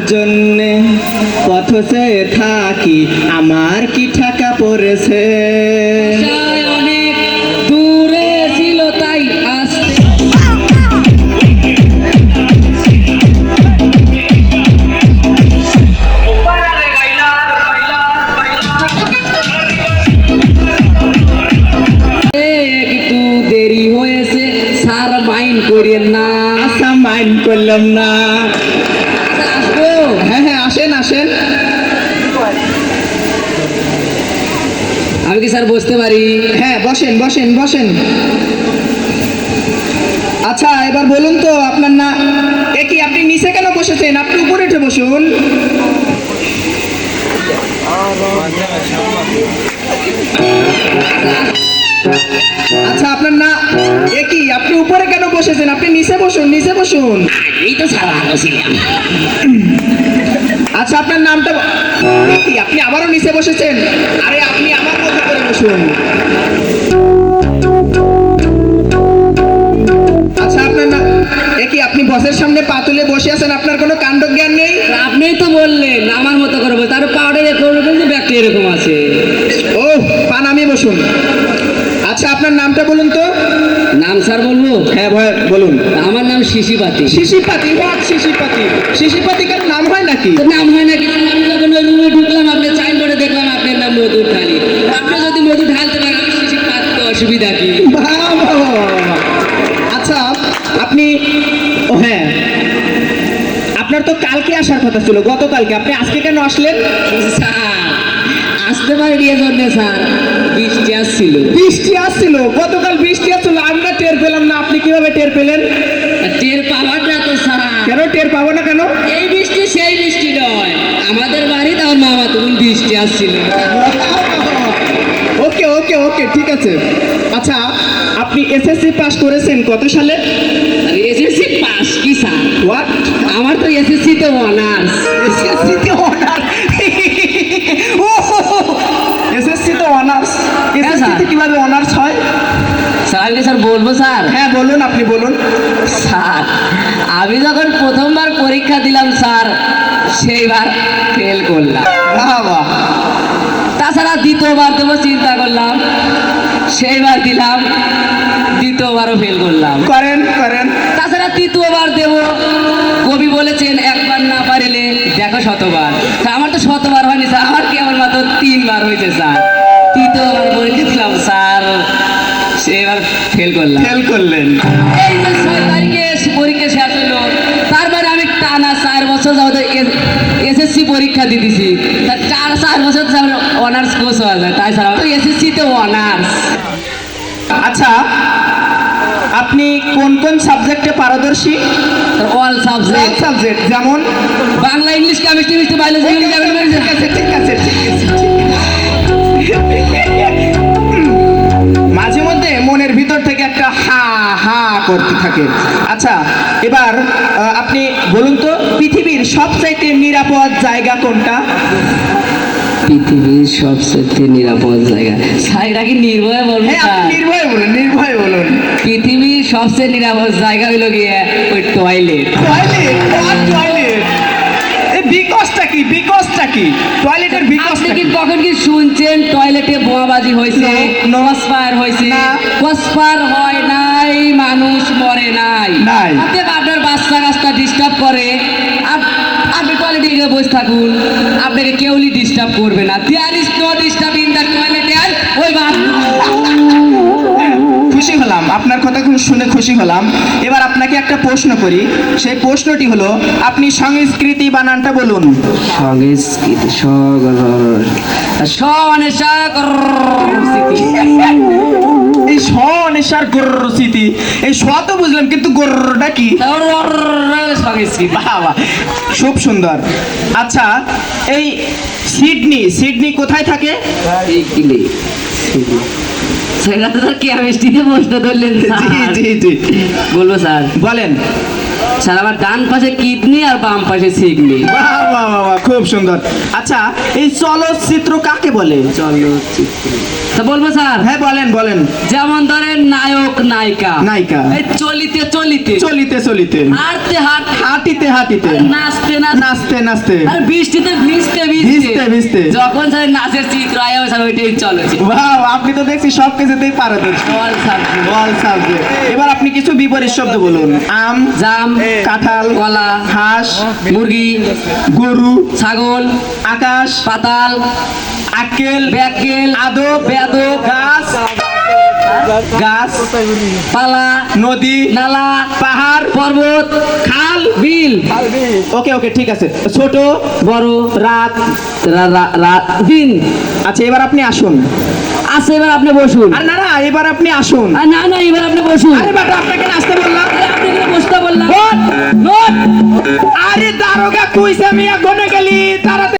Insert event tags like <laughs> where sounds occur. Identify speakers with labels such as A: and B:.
A: জন্যে পথ চেয়ে থাকি আমার কি ঠাকা পড়েছে?
B: করিয়েন না।
A: আশা মাইন্ড করলাম না। হ্যাঁ আসেন।
B: আমি কি স্যার বসতে পারি?
A: হ্যাঁ বসেন বসেন বসেন। আচ্ছা এবার বলুন তো, আপনার না এ কি আপনি নিচে কেন বসেছেন? আপনি উপরে উঠে বসুন। আচ্ছা আপনার না এ কি, আপনি উপরে কেন বসেছেন? আপনি নিচে বসুন নিচে বসুন।
B: এই তো ছিলাম।
A: আচ্ছা আপনার নামটা আপনি আবারও নিচে বসেছেন? আরে আপনি আমার মতো করে বসুন আচ্ছা আপনার না এ কি আপনি বসের সামনে পা তুলে বসে আছেন? আপনার কোনো কাণ্ড জ্ঞান নেই?
B: আপনিই তো বললেন আমার মতো করব তার পাউডার করবেন যে ব্যাগটা এরকম আছে।
A: ও পান আমি বসুন আচ্ছা আপনার নামটা বলুন তো
B: স্যার বলব?
A: হ্যাঁ ভাই বলুন।
B: আমার নাম শিশিপাতি।
A: শিশিপাতি? হোয়াট শিশিপাতি? শিশিপাতি কার নাম হয় নাকি?
B: নাম হয় নাকি? আমি যখন ওই রুমে ঢুকলাম আপনি চাইন করে দেখলাম আপনার নাম মধু ঢালি। আপনি যদি মধু ঢালতে পারেন আমি শিশিপাত তো অসুবিধা কি।
A: আচ্ছা আপনি হ্যাঁ। আপনার তো কালকে আসার কথা ছিল গতকালকে। আপনি আজকে কেন আসলেন?
B: পারি নিয়ে জন্য স্যার। বৃষ্টি আসছিল।
A: বৃষ্টি আসছিল। গতকাল বৃষ্টি আসছিল আমরা টের পেলাম না। আপনি কীভাবে টের পেলেন?
B: টের পাওয়ার না তো স্যার।
A: কেন টের পাবো না কেন?
B: এই বৃষ্টি সেই বৃষ্টি নয়। আমাদের বাড়িতে আমার মামা তখন বৃষ্টি আসছিল। <laughs>
A: ওকে ওকে ওকে ঠিক আছে। আচ্ছা আপনি এসএসসি পাস করেছেন কত সালে?
B: আর এসএসসি পাস কি স্যার?
A: হোয়াট
B: আমার তো এসএসসি তে অনার্স
A: এসএসসি তে অনার্স ও এসএসসি তো অনার্স এসএসসি তে কীভাবে অনার্স হয়?
B: স্যার আমি স্যার বলব স্যার?
A: হ্যাঁ বলুন আপনি বলুন।
B: স্যার আমি যখন প্রথমবার পরীক্ষা দিলাম স্যার সেইবার ফেল করলাম।
A: বাহ
B: তাছাড়া দ্বিতীয়বার দেবো চিন্তা করলাম সেইবার দিলাম দ্বিতীয়বারও ফেল করলাম।
A: করেন করেন।
B: তাছাড়া তৃতীয়বার দেব কবি বলেছেন একবার না পারিলে দেখো শতবার। আমার তো শতবার হয়নি স্যার আমার কেমন মাত্র তিনবার হয়েছে স্যার? ফেল করলাম।
A: ফেল করলেন।
B: এই যে ছয় তারিখে এসে পরীক্ষা শেষ হলো তারপরে আমি টানা চার বছর যাবত এসএসসি পরীক্ষা দিতেছি। তা চার চার বছর অনার্স কোর্স হয়ে যায় তাই আমার এসএসসিতে অনার্স
A: আচ্ছা আপনি কোন কোন সাবজেক্টে পারদর্শী?
B: অল সাবজেক্ট
A: সাবজেক্ট যেমন?
B: বাংলা ইংলিশ কেমিস্ট্রি মিস্ট্রি বায়োলজি
A: করতে থাকে। আচ্ছা এবার আপনি বলুন তো পৃথিবীর সবচাইতে নিরাপদ জায়গা কোনটা?
B: পৃথিবীর সবচেয়ে নিরাপদ জায়গা। এটা কি নির্ভয়ে বলব
A: হ্যাঁ নির্ভয়ে বলুন নির্ভয়ে বলুন।
B: পৃথিবীর সবচেয়ে নিরাপদ জায়গা হলো গিয়ে ওই টয়লেট।
A: Toilet toilet? বিকজটা কি? বিকজটা কি? টয়লেটের
B: আপনি কি কখন কি শুনছেন? টয়লেটে বোমাবাজি হয়েছে ক্রসফায়ার. হয়েছে। ক্রসফায়ার হয় নাই মানুষ মরে নাই।
A: নাই।
B: আপনি আপনার বাচ্চা কাচ্চা ডিস্টার্ব করে আপ- আপনি টয়লেটে গিয়ে বসে থাকুন। আপনাকে কেউলি ডিস্টার্ব করবে না। There is no disturb in the toilet আর ওই
A: খুশি হলাম আপনার কথা শুনে খুশি হলাম। এবার আপনাকে একটা প্রশ্ন করি সেই প্রশ্নটি হলো আপনি সংস্কৃতি বানানটা বলুন।
B: সংস্কৃতি
A: এই স্বনেশার গর্রস্মৃতি এই স্ব তো বুঝলাম কিন্তু গর্রটা কি?
B: সংস্কৃতি।
A: বাবা খুব সুন্দর। আচ্ছা এই সিডনি সিডনি কোথায় থাকে?
B: তো কেমিস্ট্রিতে প্রশ্ন ধরলেন
A: জি
B: স্যার।
A: জি জি।
B: বলব স্যার।
A: বলেন।
B: স্যার আমার ডান পাশে কিডনি আর বাম পাশে সিগনি।
A: বাহ বাহ বাহ বাহ, খুব সুন্দর। আচ্ছা এই চলচ্চিত্র কাকে বলে?
B: চলচ্চিত্র। তা বলব স্যার।
A: হ্যাঁ বলেন বলেন।
B: যেমন ধরেন নায়ক। নায়িকা। চলিতে চলিতে।
A: চলিতে চলিতে।
B: হাঁটতে হাঁট
A: হাঁটিতে হাঁটিতে।
B: নাচতে
A: নাচতে। নাচতে
B: আর বৃষ্টিতে ভিজতে
A: ভিজতে। ভিজতে।
B: যখন স্যার নাচের চিত্র আয় স্যার ওইটাই চলেছে।
A: বাহ আপনি তো দেখছি সব কিছুতেই পারদর্শী। অল সাবজেক্ট এবার আপনি কিছু বিপরীত শব্দ বলুন। আম
B: জাম
A: কাঁঠাল
B: কলা
A: হাঁস
B: মুরগি
A: গরু
B: ছাগল
A: আকাশ
B: পাতাল
A: আক্কেল
B: ব্যাকেল
A: আদব
B: বেদব
A: গাছ গাছ
B: পালা
A: নদী
B: নালা
A: পাহাড়
B: পর্বত
A: খাল
B: বিল।
A: ওকে ওকে ঠিক আছে। ছোট
B: বড়
A: রাত
B: দিন।
A: আচ্ছা এবার আপনি আসুন।
B: আচ্ছা এবার আপনি বসুন।
A: আর না না এবার আপনি আসুন।
B: আর না না এবার আপনি বসুন।
A: আরে বেটা আপনাকে আসতে বললাম।
B: আরে, আপনি এখানে বসতে বললাম।
A: আরে দারোগা কইছে গেলি। তাড়াতাড়ি